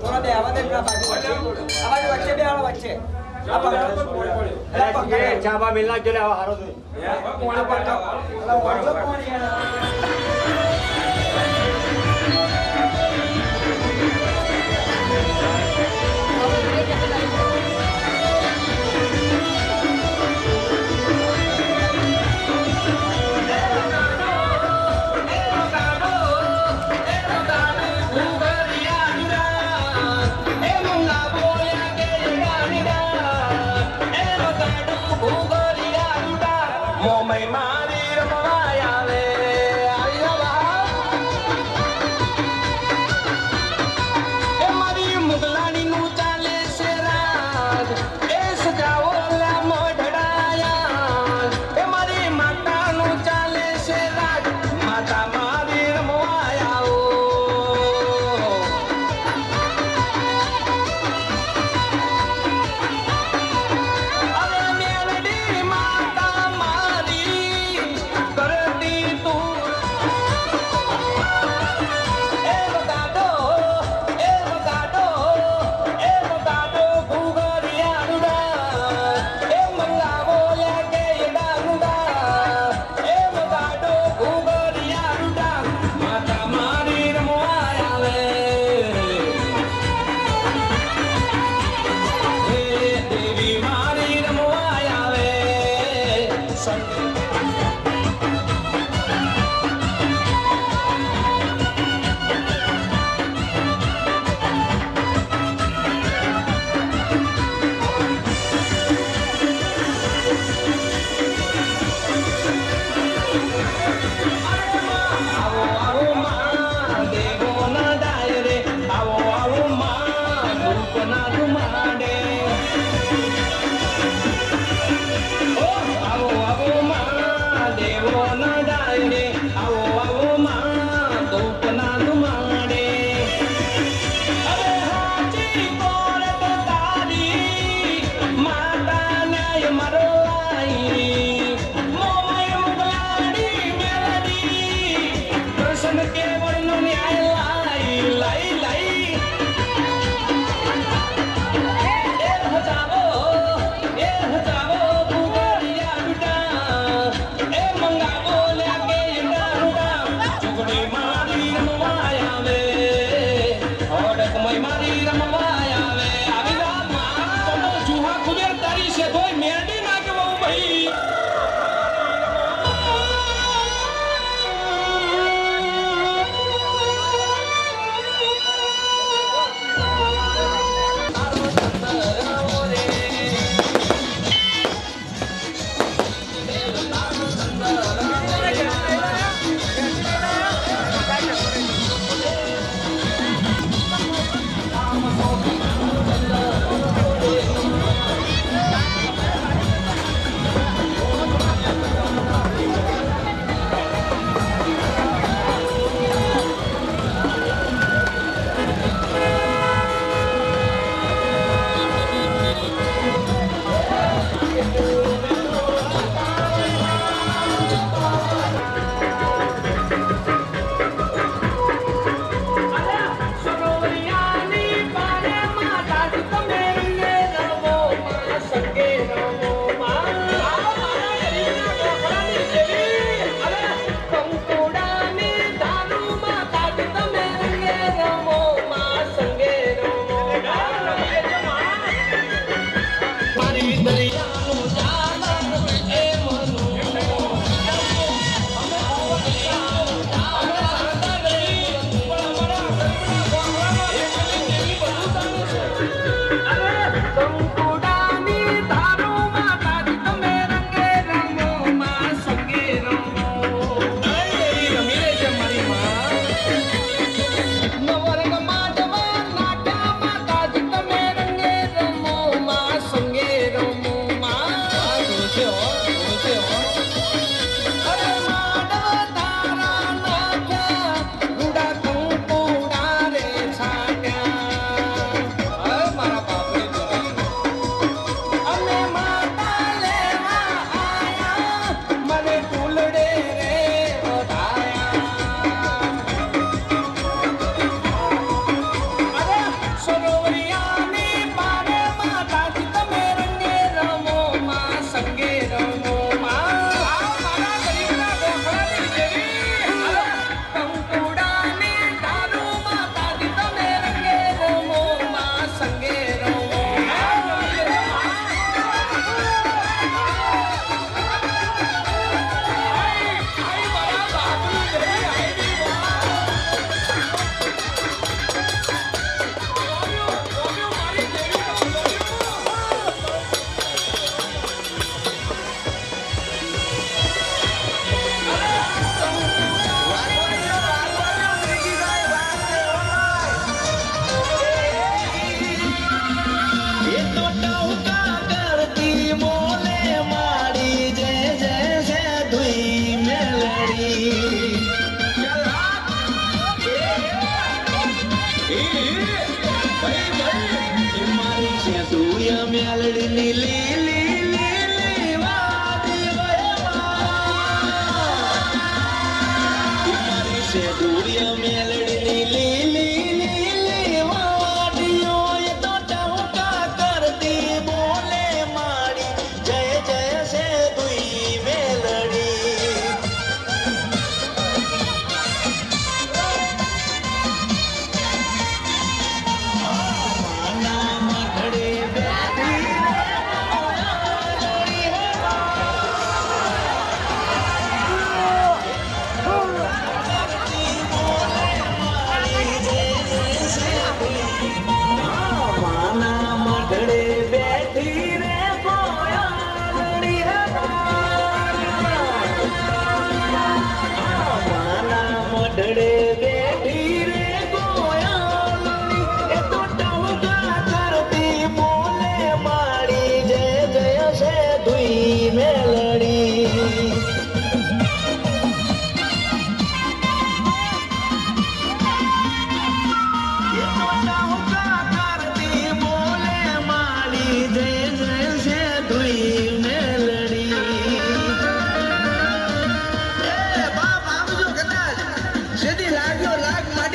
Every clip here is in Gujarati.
થોડા વચ્ચે. આ વચ્ચે બે આવા વચ્ચે. ચાબા મિલના જોડે આવા હારો જોઈએ more may mine.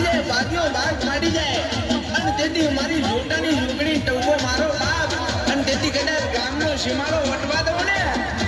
છાડી જાય ભાગ્યો બાર છાડી જાય. અને તેથી મારી જોટાની ઝૂંપડી ટવો મારો બાપ. અને તેથી કદાચ ગામનો સીમાડો વટવા દો ને.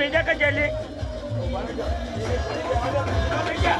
શિલ્પા તું આવી જા